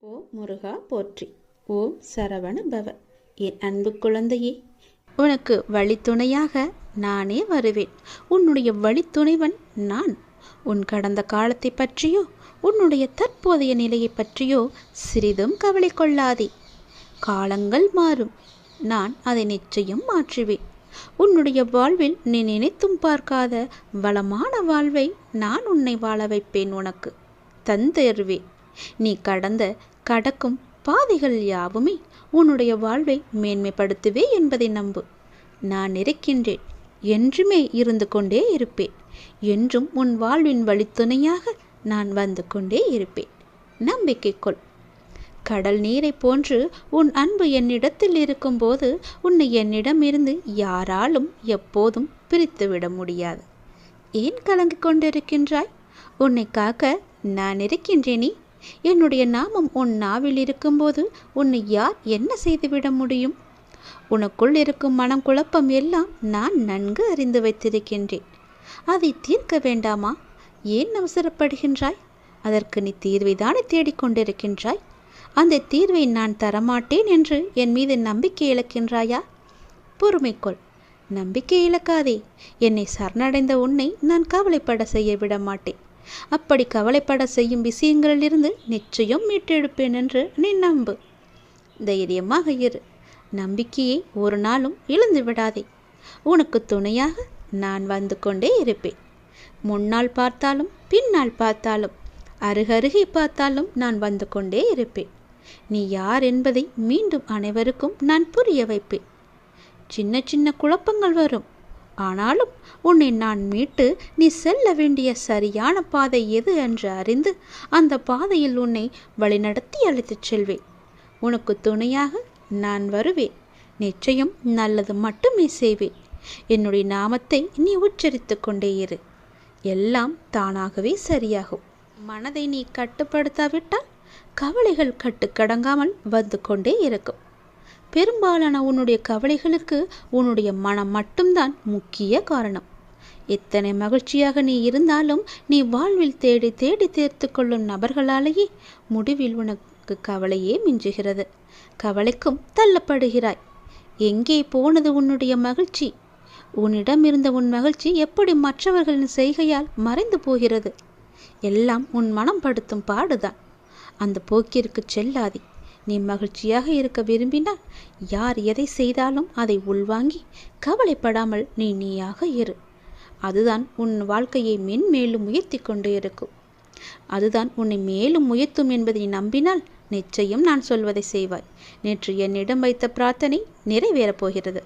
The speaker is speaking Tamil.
ஓம் முருகா போற்றி. ஓம் சரவண பவ என் அன்பு குழந்தையே உனக்கு வழித்துணையாக நானே வருவேன். உன்னுடைய வழித்துணைவன் நான். உன் கடந்த காலத்தை பற்றியோ உன்னுடைய தற்போதைய நிலையை பற்றியோ சிறிதும் கவலை கொள்ளாதே. காலங்கள் மாறும். நான் அதை நிச்சயம் மாற்றுவேன். உன்னுடைய வாழ்வில் நீ நினைத்தும் பார்க்காத வளமான வாழ்வை நான் உன்னை வாழ வைப்பேன் உனக்கு. தந்தருவேன் நீ கடந்த கடக்கும் பாதைகள் யாவுமே உன்னுடைய வாழ்வை மேன்மைப்படுத்துவே என்பதை நம்பு. நான் இருக்கின்றேன் என்றுமே இருந்து கொண்டே இருப்பேன். என்றும் உன் வாழ்வின் வழித்துணையாக நான் வந்து கொண்டே இருப்பேன். நம்பிக்கை கொள் கடல் நீரை போன்று உன் அன்பு என்னிடத்தில் இருக்கும்போது உன்னை என்னிடமிருந்து யாராலும் எப்போதும் பிரித்துவிட முடியாது. ஏன் கலங்கிக் கொண்டிருக்கின்றாய்? உன்னை காக்க நான் இருக்கின்றேனே என்னுடைய நாமம் உன் நாவில் இருக்கும்போது உன்னை யார் என்ன செய்துவிட முடியும்? உனக்குள் இருக்கும் மனம் குழப்பம் எல்லாம் நான் நன்கு அறிந்து வைத்திருக்கின்றேன். அதை தீர்க்க வேண்டாமா? ஏன் அவசரப்படுகின்றாய்? அதற்கு நீ தீர்வை தானே தேடிக்கொண்டிருக்கின்றாய் அந்த தீர்வை நான் தரமாட்டேன் என்று என் மீது நம்பிக்கை இழக்கின்றாயா? பொறுமைக்கொள். நம்பிக்கை இழக்காதே. என்னை சரணடைந்த உன்னை நான் கவலைப்பட செய்ய விட மாட்டேன். அப்படி கவலைப்பட செய்யும் விஷயங்களிலிருந்து நிச்சயம் மீட்டெடுப்பேன் என்று நீ நம்பு. தைரியமாக இரு. நம்பிக்கையை ஒரு நாளும் இழந்து விடாதே. உனக்கு துணையாக நான் வந்து கொண்டே இருப்பேன். முன்னால் பார்த்தாலும் பின்னால் பார்த்தாலும் அருகருகே பார்த்தாலும் நான் வந்து கொண்டே இருப்பேன். நீ யார் என்பதை மீண்டும் அனைவருக்கும் நான் புரிய வைப்பேன். சின்ன சின்ன குழப்பங்கள் வரும். ஆனாலும் உன்னை நான் மீட்டு நீ செல்ல வேண்டிய சரியான பாதை எது என்று அறிந்து அந்த பாதையில் உன்னை வழிநடத்தி அழைத்துச் செல்வேன். உனக்கு துணையாக நான் வருவேன். நிச்சயம் நல்லது மட்டுமே செய்வேன். என்னுடைய நாமத்தை நீ உச்சரித்து கொண்டே இரு. எல்லாம் தானாகவே சரியாகும். மனதை நீ கட்டுப்படுத்தாவிட்டால் கவலைகள் கட்டுக்கடங்காமல் வந்து கொண்டே இருக்கும். பெரும்பாலான உன்னுடைய கவலைகளுக்கு உன்னுடைய மனம் மட்டும்தான் முக்கிய காரணம். எத்தனை மகிழ்ச்சியாக நீ இருந்தாலும் நீ வாழ்வில் தேடி தேடி தேர்த்து கொள்ளும் நபர்களாலேயே முடிவில் உனக்கு கவலையே மிஞ்சுகிறது. கவலைக்கும் தள்ளப்படுகிறாய். எங்கே போனது உன்னுடைய மகிழ்ச்சி? உன்னிடம் இருந்த உன் மகிழ்ச்சி எப்படி மற்றவர்களின் செய்கையால் மறைந்து போகிறது? எல்லாம் உன் மனம் படுத்தும் பாடுதான். அந்த போக்கிற்கு செல்லாதே. நீ மகிழ்ச்சியாக இருக்க விரும்பினால் யார் எதை செய்தாலும் அதை உள்வாங்கி கவலைப்படாமல் நீ நீயாக இரு. அதுதான் உன் வாழ்க்கையை மென்மேலும் உயர்த்தி கொண்டு இருக்கும். அதுதான் உன்னை மேலும் உயர்த்தும் என்பதை நம்பினால் நிச்சயம் நான் சொல்வதை செய்வாய். நேற்று என்னிடம் வைத்த பிரார்த்தனை நிறைவேறப் போகிறது.